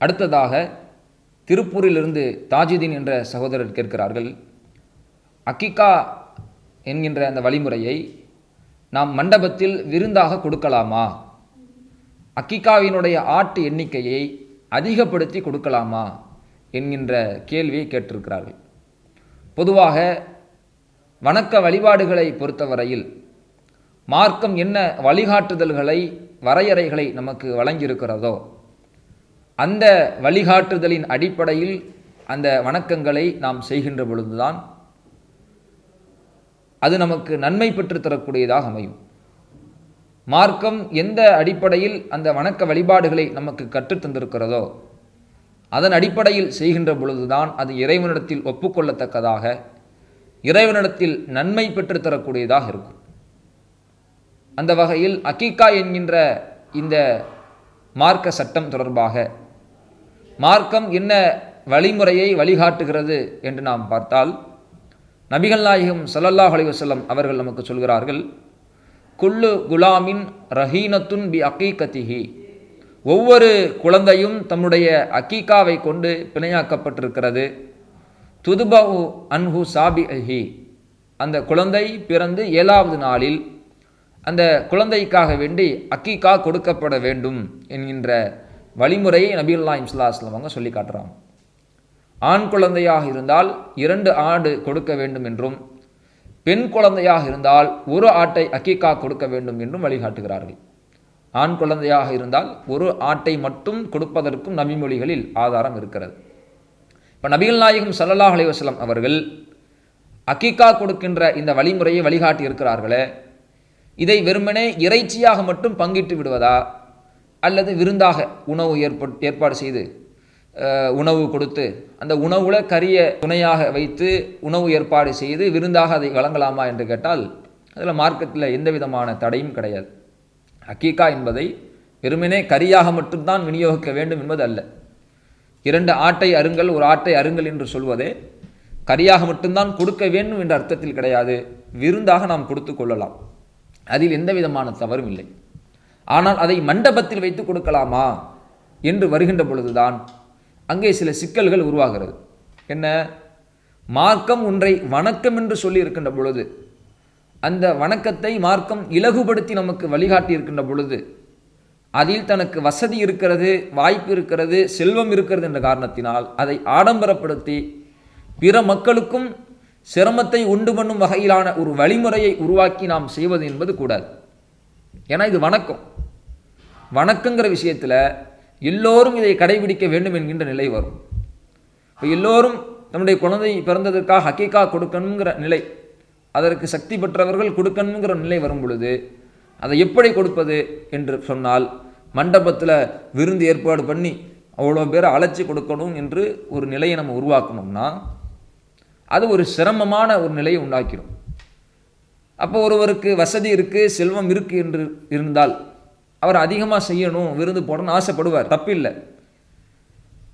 அடுத்ததாக திருப்பூரிலிருந்து தாஜுதீன் என்ற சகோதரர் கேட்கிறார்கள் அக்கிகா என்கின்ற அந்த வழிமுறையை நாம் மண்டபத்தில் விருந்தாக கொடுக்கலாமா? அக்கிகாவினுடைய ஆட்டு எண்ணிக்கையை அதிகப்படுத்தி கொடுக்கலாமா? என்கின்ற கேள்வியை கேட்டிருக்கிறார்கள். பொதுவாக வணக்க வழிபாடுகளை பொறுத்தவரையில் மார்க்கம் என்ன வழிகாட்டுதல்களை வரையறைகளை நமக்கு வழங்கியிருக்கிறதோ அந்த வழிகாட்டுதலின் அடிப்படையில் அந்த வணக்கங்களை நாம் செய்கின்ற பொழுதுதான் அது நமக்கு நன்மை பெற்றுத் தரக்கூடியதாக அமையும். மார்க்கம் எந்த அடிப்படையில் அந்த வணக்க வழிபாடுகளை நமக்கு கற்றுத் தந்திருக்கிறதோ அதன் அடிப்படையில் செய்கின்ற பொழுதுதான் அது இறைவனிடத்தில் ஒப்புக்கொள்ளத்தக்கதாக இறைவனிடத்தில் நன்மை பெற்றுத் தரக்கூடியதாக இருக்கும். அந்த வகையில் அக்கீக்கா என்கின்ற இந்த மார்க்க சட்டம் தொடர்பாக மார்க்கம் என்ன வழிமுறையை வழிகாட்டுகிறது என்று நாம் பார்த்தால் நபிகள் நாயகம் சல்லல்லாஹ் அலிவசல்லம் அவர்கள் நமக்கு சொல்கிறார்கள் குல்லு குலாமின் ரஹீனத்துன் பி அக்கீகத்திஹி ஒவ்வொரு குழந்தையும் தம்முடைய அக்கீகாவை கொண்டு பிணையாக்கப்பட்டிருக்கிறது. துதுபஹு அன்ஹு சாபி அஹி அந்த குழந்தை பிறந்து ஏழாவது நாளில் அந்த குழந்தைக்காக வேண்டி அக்கீகா கொடுக்கப்பட வேண்டும் என்கின்ற வழிமுறையை நபியுல்லா இம்ஸ்லாஸ்லம் அவங்க சொல்லி காட்டுறாங்க. ஆண் குழந்தையாக இருந்தால் இரண்டு ஆடு கொடுக்க வேண்டும் என்றும் பெண் குழந்தையாக இருந்தால் ஒரு ஆட்டை அக்கீகா கொடுக்க வேண்டும் என்றும் வழிகாட்டுகிறார்கள். ஆண் குழந்தையாக இருந்தால் ஒரு ஆட்டை மட்டும் கொடுப்பதற்கும் நபிமொழிகளில் ஆதாரம் இருக்கிறது. இப்போ நபிகள் நாயகம் சல்லல்லாஹ் அலைஹி அவர்கள் அக்கீகா கொடுக்கின்ற இந்த வழிமுறையை வழிகாட்டி இருக்கிறார்களே இதை வெறுமனே இறைச்சியாக மட்டும் பங்கிட்டு விடுவதா? அல்லது விருந்தாக உணவு ஏற்பட் ஏற்பாடு செய்து உணவு கொடுத்து அந்த உணவுல கரிய துணையாக வைத்து உணவு ஏற்பாடு செய்து விருந்தாக அதை வழங்கலாமா என்று கேட்டால் அதில் மார்க்கெட்டில் எந்த விதமான தடையும் கிடையாது. அக்கீகா என்பதை வெறுமனே கரியாக மட்டும்தான் விநியோகிக்க வேண்டும் என்பது அல்ல. இரண்டு ஆட்டை அருங்கல் ஒரு ஆட்டை அருங்கல் என்று சொல்வதே கரியாக மட்டும்தான் கொடுக்க வேண்டும் என்ற அர்த்தத்தில் கிடையாது. விருந்தாக நாம் கொடுத்து கொள்ளலாம். அதில் எந்த விதமான தவறும் இல்லை. ஆனால் அதை மண்டபத்தில் வைத்து கொடுக்கலாமா என்று வருகின்ற பொழுதுதான் அங்கே சில சிக்கல்கள் உருவாகிறது. என்ன? மார்க்கம் ஒன்றை வணக்கம் என்று சொல்லி இருக்கின்ற பொழுது அந்த வணக்கத்தை மார்க்கம் இலகுபடுத்தி நமக்கு வழிகாட்டி இருக்கின்ற பொழுது அதில் தனக்கு வசதி இருக்கிறது வாய்ப்பு இருக்கிறது செல்வம் இருக்கிறது என்ற காரணத்தினால் அதை ஆடம்பரப்படுத்தி பிற மக்களுக்கும் சிரமத்தை உண்டு பண்ணும் வகையிலான ஒரு வழிமுறையை உருவாக்கி நாம் செய்வது என்பது கூடாது. ஏன்னா இது வணக்கம். வணக்கங்கிற விஷயத்தில் எல்லோரும் இதை கடைபிடிக்க வேண்டும் என்கின்ற நிலை வரும். இப்போ எல்லோரும் நம்முடைய குழந்தை பிறந்ததற்காக ஹக்கீக்கா கொடுக்கணுங்கிற நிலை அதற்கு சக்தி பெற்றவர்கள் கொடுக்கணுங்கிற நிலை வரும் பொழுது அதை எப்படி கொடுப்பது என்று சொன்னால் மண்டபத்தில் விருந்து ஏற்பாடு பண்ணி அவ்வளோ பேரை அழைச்சி கொடுக்கணும் என்று ஒரு நிலையை நம்ம உருவாக்கணும்னா அது ஒரு சிரமமான ஒரு நிலையை உண்டாக்கிடும். அப்போ ஒருவருக்கு வசதி இருக்குது செல்வம் இருக்குது என்று இருந்தால் அவர் அதிகமாக செய்யணும் விருந்து போடணும்னு ஆசைப்படுவார். தப்பில்லை.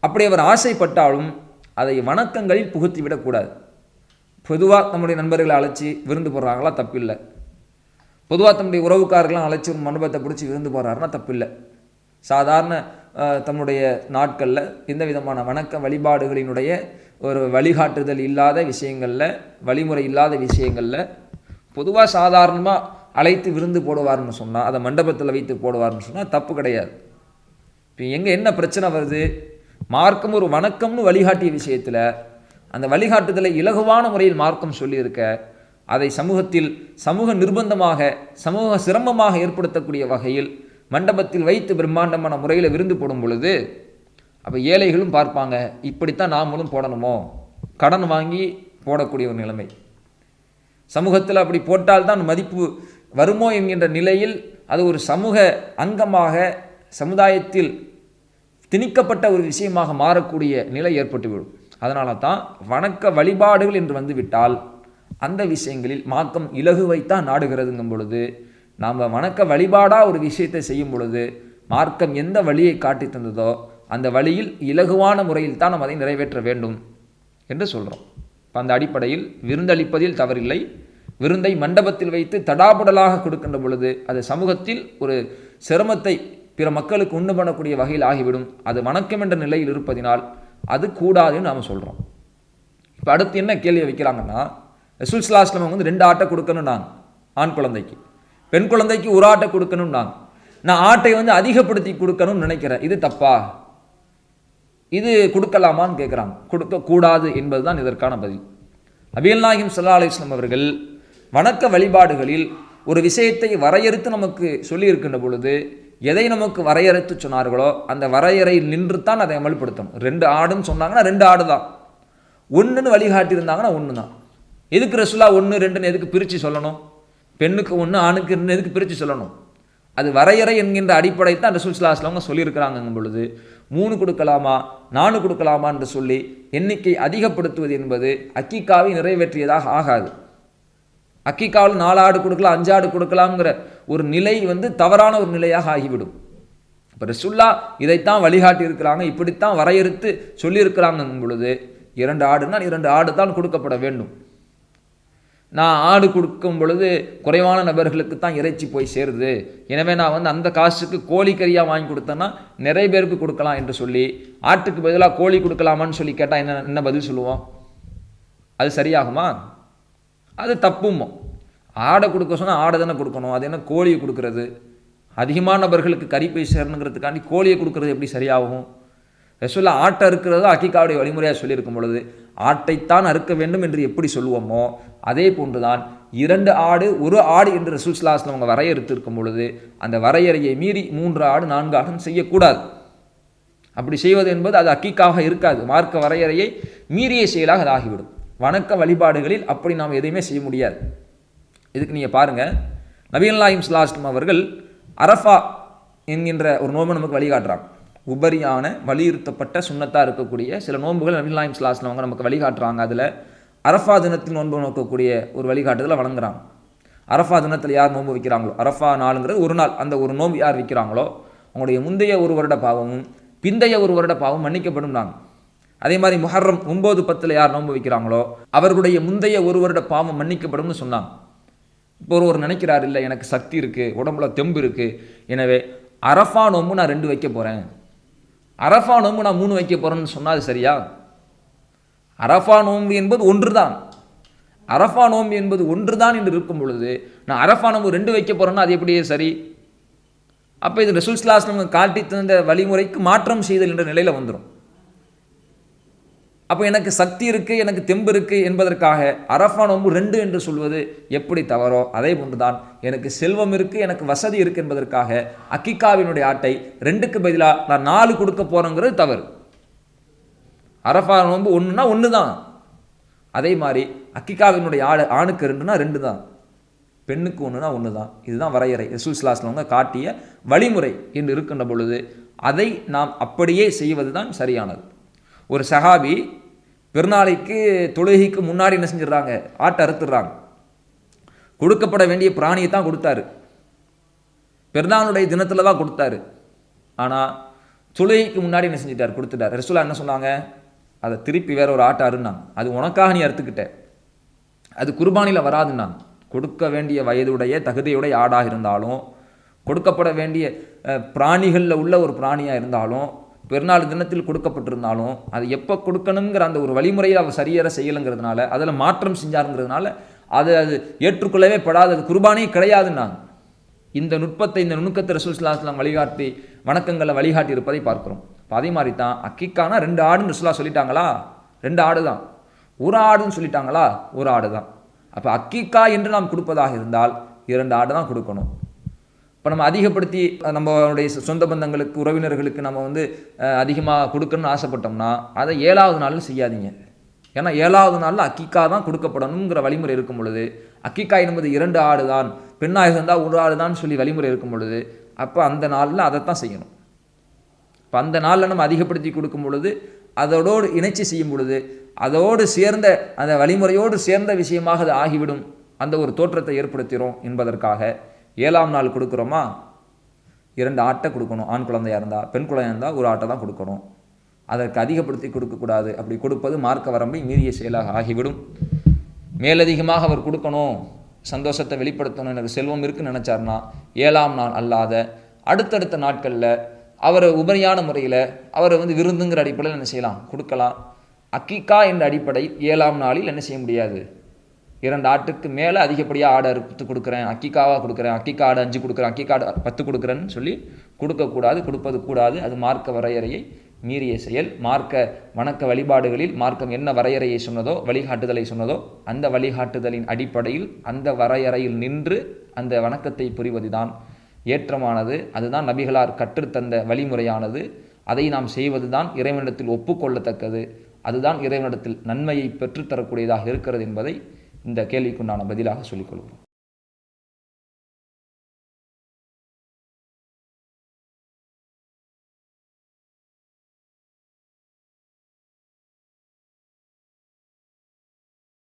அப்படி அவர் ஆசைப்பட்டாலும் அதை வணக்கங்களில் புகுத்தி விடக்கூடாது. பொதுவாக நம்முடைய நண்பர்களை அழைச்சி விருந்து போடுறாங்களா தப்பில்லை. பொதுவாக தன்னுடைய உறவுக்காரர்களாம் அழைச்சி ஒரு மண்டபத்தை பிடிச்சி விருந்து போகிறாருன்னா தப்பில்லை. சாதாரண தன்னுடைய தம்முடைய நாட்களில் எந்த விதமான வணக்க வழிபாடுகளினுடைய ஒரு வழிகாட்டுதல் இல்லாத விஷயங்களில் வழிமுறை இல்லாத விஷயங்களில் பொதுவாக சாதாரணமாக அழைத்து விருந்து போடுவார்னு சொன்னால் அதை மண்டபத்தில் வைத்து போடுவார்னு சொன்னால் தப்பு கிடையாது. இப்போ எங்கே என்ன பிரச்சனை வருது? மார்க்கம் ஒரு வணக்கம்னு வழிகாட்டிய விஷயத்தில் அந்த வழிகாட்டுதலை இலகுவான முறையில் மார்க்கம் சொல்லியிருக்க அதை சமூகத்தில் சமூக நிர்பந்தமாக சமூக சிரமமாக ஏற்படுத்தக்கூடிய வகையில் மண்டபத்தில் வைத்து பிரம்மாண்டமான முறையில் விருந்து போடும் பொழுது அப்போ ஏழைகளும் பார்ப்பாங்க இப்படித்தான் நாமளும் போடணுமோ? கடன் வாங்கி போடக்கூடிய ஒரு நிலைமை. சமூகத்தில் அப்படி போட்டால்தான் மதிப்பு வருமோ என்கின்ற நிலையில் அது ஒரு சமூக அங்கமாக சமுதாயத்தில் திணிக்கப்பட்ட ஒரு விஷயமாக மாறக்கூடிய நிலை ஏற்பட்டுவிடும். அதனால தான் வணக்க வழிபாடுகள் என்று வந்துவிட்டால் அந்த விஷயங்களில் மாக்கம் இலகுவைத்தான் நாடுகிறதுங்கும் பொழுது நாம் வணக்க வழிபாடாக ஒரு விஷயத்தை செய்யும் பொழுது மார்க்கம் எந்த வழியை காட்டி தந்ததோ அந்த வழியில் இலகுவான முறையில் தான் நாம் அதை நிறைவேற்ற வேண்டும் என்று சொல்கிறோம் இப்போ அந்த அடிப்படையில் விருந்தளிப்பதில் தவறில்லை. விருந்தை மண்டபத்தில் வைத்து தடாபுடலாக கொடுக்கின்ற பொழுது அது சமூகத்தில் ஒரு சிரமத்தை பிற மக்களுக்கு உண்டு பண்ணக்கூடிய வகையில் ஆகிவிடும். அது வணக்கம் என்ற நிலையில் இருப்பதினால் அது கூடாதுன்னு நாம் சொல்கிறோம் இப்போ அடுத்து என்ன கேள்வி வைக்கிறாங்கன்னா ரசூல் சலாஸ்லம் வந்து ரெண்டு ஆட்டை கொடுக்கணும் நாங்கள் ஆண் குழந்தைக்கு. பெண் குழந்தைக்கு ஒரு ஆட்டை கொடுக்கணும் நாங்கள் நான் ஆட்டை வந்து அதிகப்படுத்தி கொடுக்கணும்னு நினைக்கிறேன். இது தப்பா? இது கொடுக்கலாமான்னு கேட்குறாங்க கொடுக்கக்கூடாது என்பது தான் இதற்கான பதில். நபிகள் நாயகம் சல்லா அலிஸ்லாம் அவர்கள் வணக்க வழிபாடுகளில் ஒரு விஷயத்தை வரையறுத்து நமக்கு சொல்லியிருக்கின்ற பொழுது எதை நமக்கு வரையறுத்து சொன்னார்களோ அந்த வரையறையில் நின்று தான் அதை அமல்படுத்தணும். ரெண்டு ஆடுன்னு சொன்னாங்கன்னா ரெண்டு ஆடு தான் ஒன்றுன்னு வழிகாட்டியிருந்தாங்கன்னா ஒன்று தான் எதுக்கு ரசுலா ஒன்று ரெண்டுன்னு எதுக்கு பிரித்து சொல்லணும்? பெண்ணுக்கு ஒன்று ஆணுக்கு ரெண்டு எதுக்கு பிரித்து சொல்லணும்? அது வரையறை என்கின்ற அடிப்படை தான் ரசூல் சுல்லாஸ்லவங்க சொல்லியிருக்கிறாங்கங்கும் பொழுது மூணு கொடுக்கலாமா நாலு கொடுக்கலாமா என்று சொல்லி எண்ணிக்கை அதிகப்படுத்துவது என்பது அக்கிக்காவை நிறைவேற்றியதாக ஆகாது. அக்கிக்காவில் நாலு ஆடு கொடுக்கலாம் அஞ்சு ஆடு கொடுக்கலாம்ங்கிற ஒரு நிலை வந்து தவறான ஒரு நிலையாக ஆகிவிடும். இப்போ ரசுல்லா இதைத்தான் வழிகாட்டி இருக்கிறாங்க இப்படித்தான் வரையறுத்து சொல்லியிருக்கிறாங்க பொழுது இரண்டு ஆடுனால் இரண்டு ஆடு தான் கொடுக்கப்பட வேண்டும். நான் ஆடு கொடுக்கும் பொழுது குறைவான நபர்களுக்கு தான் இறைச்சி போய் சேருது. எனவே நான் வந்து அந்த காசுக்கு கோழி கறியாக வாங்கி கொடுத்தேன்னா நிறைய பேருக்கு கொடுக்கலாம் என்று சொல்லி ஆட்டுக்கு பதிலாக கோழி கொடுக்கலாமான்னு சொல்லி கேட்டால் என்ன என்ன பதில் சொல்லுவோம்? அது சரியாகுமா? அது தப்புமோ? ஆடை கொடுக்க சொன்னால் ஆடை தானே கொடுக்கணும். அது என்ன கோழியை கொடுக்கறது? அதிகமான நபர்களுக்கு கறி போய் சேரணுங்கிறதுக்காண்டி கோழியை கொடுக்கறது எப்படி சரியாகும்? ரசூல்லா ஆட்டை அறுக்கிறதோ அக்கிக்காவுடைய வழிமுறையாக சொல்லியிருக்கும் பொழுது ஆட்டைத்தான் அறுக்க வேண்டும் என்று எப்படி சொல்லுவோமோ அதே போன்றுதான் இரண்டு ஆடு ஒரு ஆடு என்று ரசூல்ஸ்லாஸ்ல அவங்க வரையறுத்திருக்கும் பொழுது அந்த வரையறையை மீறி மூன்று ஆடு நான்கு ஆடும் செய்யக்கூடாது. அப்படி செய்வது என்பது அது அக்கிக்காக இருக்காது. மார்க்க வரையறையை மீறிய செயலாக அது ஆகிவிடும். வணக்க வழிபாடுகளில் அப்படி நாம் எதையுமே செய்ய முடியாது. இதுக்கு நீங்கள் பாருங்கள் நபீன்லாயிம் ஸ்லாஸ்டம் அவர்கள் அரஃபா என்கின்ற ஒரு நோம்பு நமக்கு வழிகாட்டுறாங்க. உபரியான வலியுறுத்தப்பட்ட சுண்ணத்தாக இருக்கக்கூடிய சில நோன்புகள் நபிலாயம் ஸ்லாஸ்டம் அவங்க நமக்கு வழிகாட்டுறாங்க. அதில் அரஃபா தினத்தில் நோன்பு நோக்கக்கூடிய ஒரு வழிகாட்டுதலை வழங்குறாங்க. அரஃபா தினத்தில் யார் நோன்பு வைக்கிறாங்களோ அரஃபா நாளுங்கிறது ஒரு நாள். அந்த ஒரு நோன்பு யார் வைக்கிறாங்களோ அவங்களுடைய முந்தைய ஒரு வருட பாவமும் பிந்தைய ஒரு வருட பாவம் மன்னிக்கப்படும் நாங்கள் அதே மாதிரி முஹர்ரம் ஒம்பது பத்தில் யார் நோன்பு வைக்கிறாங்களோ அவர்களுடைய முந்தைய ஒரு வருட பாவம் மன்னிக்கப்படும்னு சொன்னாங்க. இப்போ ஒருவர் நினைக்கிறார் இல்லை எனக்கு சக்தி இருக்குது உடம்புல தெம்பு இருக்குது எனவே அரஃபா நோம்பு நான் ரெண்டு வைக்க போகிறேன் அரஃபா நோம்பு நான் மூணு வைக்க போகிறேன்னு சொன்னால் சரியா? அரஃபா நோம்பு என்பது ஒன்று தான் அரஃபா நோம்பு என்பது ஒன்று தான் என்று இருக்கும் பொழுது நான் அரஃபா நோம்பு ரெண்டு வைக்க போகிறேன்னா அது எப்படியே சரி? அப்போ இது ரசூல் நம்ம காட்டி தந்த வழிமுறைக்கு மாற்றம் செய்தல் என்ற நிலையில் வந்துடும் அப்போ எனக்கு சக்தி இருக்குது எனக்கு தெம்பு இருக்குது என்பதற்காக அரஃபா நோன்பு ரெண்டு என்று சொல்வது எப்படி தவறோ அதே போன்றுதான் எனக்கு செல்வம் இருக்குது எனக்கு வசதி இருக்குது என்பதற்காக அக்கிகாவினுடைய ஆட்டை ரெண்டுக்கு பதிலாக நான் நாலு கொடுக்க போகிறேங்கிறது தவறு. அரஃபா நோன்பு ஒன்றுனா ஒன்று தான் அதே மாதிரி அக்கிகாவினுடைய ஆடு ஆணுக்கு ரெண்டுனா ரெண்டு தான் பெண்ணுக்கு ஒன்றுனா ஒன்று தான் இதுதான் வரையறை. ரசூல் காட்டிய வழிமுறை என்று இருக்கின்ற பொழுது அதை நாம் அப்படியே செய்வது தான் சரியானது. ஒரு சஹாபி பெருநாளைக்கு தொழுகைக்கு முன்னாடி என்ன செஞ்சிடறாங்க? ஆட்டை அறுத்துடுறாங்க. கொடுக்கப்பட வேண்டிய பிராணியை தான் கொடுத்தாரு. பெருநாளுடைய தினத்தில் தான் கொடுத்தாரு. ஆனால் தொழுகைக்கு முன்னாடி என்ன செஞ்சிட்டார்? கொடுத்துட்டார். ரசூலா என்ன சொன்னாங்க? அதை திருப்பி வேற ஒரு ஆட்டை அருன்னாங்க அது உனக்காக நீ அறுத்துக்கிட்ட. அது குர்பானியில் வராதுன்னாங்க. கொடுக்க வேண்டிய வயதுடைய தகுதியுடைய ஆடாக இருந்தாலும் கொடுக்கப்பட வேண்டிய பிராணிகளில் உள்ள ஒரு பிராணியாக இருந்தாலும் பெருநாள் தினத்தில் கொடுக்கப்பட்டிருந்தாலும் அது எப்போ கொடுக்கணுங்கிற அந்த ஒரு வழிமுறையை அவர் சரியற செய்யலைங்கிறதுனால அதில் மாற்றம் செஞ்சாருங்கிறதுனால அது அது ஏற்றுக்கொள்ளவே படாது அது குர்பானே கிடையாதுன்னாங்க. இந்த நுட்பத்தை இந்த நுணுக்கத்தை ரசூல்ஸ்லாம் வழிகாட்டி வணக்கங்களை வழிகாட்டி இருப்பதை பார்க்குறோம். இப்போ அதே மாதிரி தான் அக்கிக்கானா ரெண்டு ஆடுன்னு ரசூலா சொல்லிட்டாங்களா? ரெண்டு ஆடு தான் ஒரு ஆடுன்னு சொல்லிட்டாங்களா? ஒரு ஆடு தான் அப்போ அக்கிக்கா என்று நாம் கொடுப்பதாக இருந்தால் இரண்டு ஆடு தான் கொடுக்கணும். இப்போ நம்ம அதிகப்படுத்தி நம்மளுடைய சொந்த பந்தங்களுக்கு உறவினர்களுக்கு நம்ம வந்து அதிகமாக கொடுக்கணும்னு ஆசைப்பட்டோம்னா அதை ஏழாவது நாளில் செய்யாதீங்க. ஏன்னா ஏழாவது நாளில் அக்கிக்கா தான் கொடுக்கப்படணுங்கிற வழிமுறை இருக்கும் பொழுது அக்கிக்கா என்பது இரண்டு ஆடு தான் பெண்ணாக இருந்தால் ஒரு ஆடு தான் சொல்லி வழிமுறை இருக்கும் பொழுது அப்போ அந்த நாளில் அதைத்தான் செய்யணும். இப்போ அந்த நாளில் நம்ம அதிகப்படுத்தி கொடுக்கும் பொழுது அதோடு இணைச்சி செய்யும் பொழுது அதோடு சேர்ந்த அந்த வழிமுறையோடு சேர்ந்த விஷயமாக அது ஆகிவிடும் அந்த ஒரு தோற்றத்தை ஏற்படுத்திடும் என்பதற்காக. ஏழாம் நாள் கொடுக்குறோமா? இரண்டு ஆட்டை கொடுக்கணும். ஆண் குழந்தையாக இருந்தால் பெண் குழந்தையாக இருந்தால் ஒரு ஆட்டை தான் கொடுக்கணும். அதற்கு அதிகப்படுத்தி கொடுக்கக்கூடாது. அப்படி கொடுப்பது மார்க்க வரம்பை மீறிய செயலாக ஆகிவிடும். மேலதிகமாக அவர் கொடுக்கணும். சந்தோஷத்தை வெளிப்படுத்தணும் எனக்கு செல்வம் இருக்குன்னு நினச்சார்னா ஏழாம் நாள் அல்லாத அடுத்தடுத்த நாட்களில் அவரை உபரியான முறையில் அவரை வந்து விருந்துங்கிற அடிப்படையில் என்ன செய்யலாம்? கொடுக்கலாம். அக்கிக்கா என்ற அடிப்படை ஏழாம் நாளில் என்ன செய்ய முடியாது? இரண்டு ஆட்டுக்கு மேலே அதிகப்படியாக ஆடை அறுத்து கொடுக்குறேன் அக்கிக்காவாக கொடுக்குறேன் அக்கிக்கா ஆடை அஞ்சு கொடுக்குறேன் அக்கிக்காடு பத்து கொடுக்குறேன்னு சொல்லி கொடுக்கக்கூடாது கொடுப்பது கூடாது. அது மார்க்க வரையறையை மீறிய செயல். மார்க்க வணக்க வழிபாடுகளில் மார்க்கம் என்ன வரையறையை சொன்னதோ வழிகாட்டுதலை சொன்னதோ அந்த வழிகாட்டுதலின் அடிப்படையில் அந்த வரையறையில் நின்று அந்த வணக்கத்தை புரிவதுதான் ஏற்றமானது. அதுதான் நபிகளார் கற்றுத்தந்த வழிமுறையானது. அதை நாம் செய்வதுதான் இறைவனிடத்தில் ஒப்புக்கொள்ளத்தக்கது. அதுதான் இறைவனிடத்தில் நன்மையை பெற்றுத்தரக்கூடியதாக இருக்கிறது என்பதை இந்த கேள்விக்குண்டான பதிலாக சொல்லிக்கொள்கிறோம்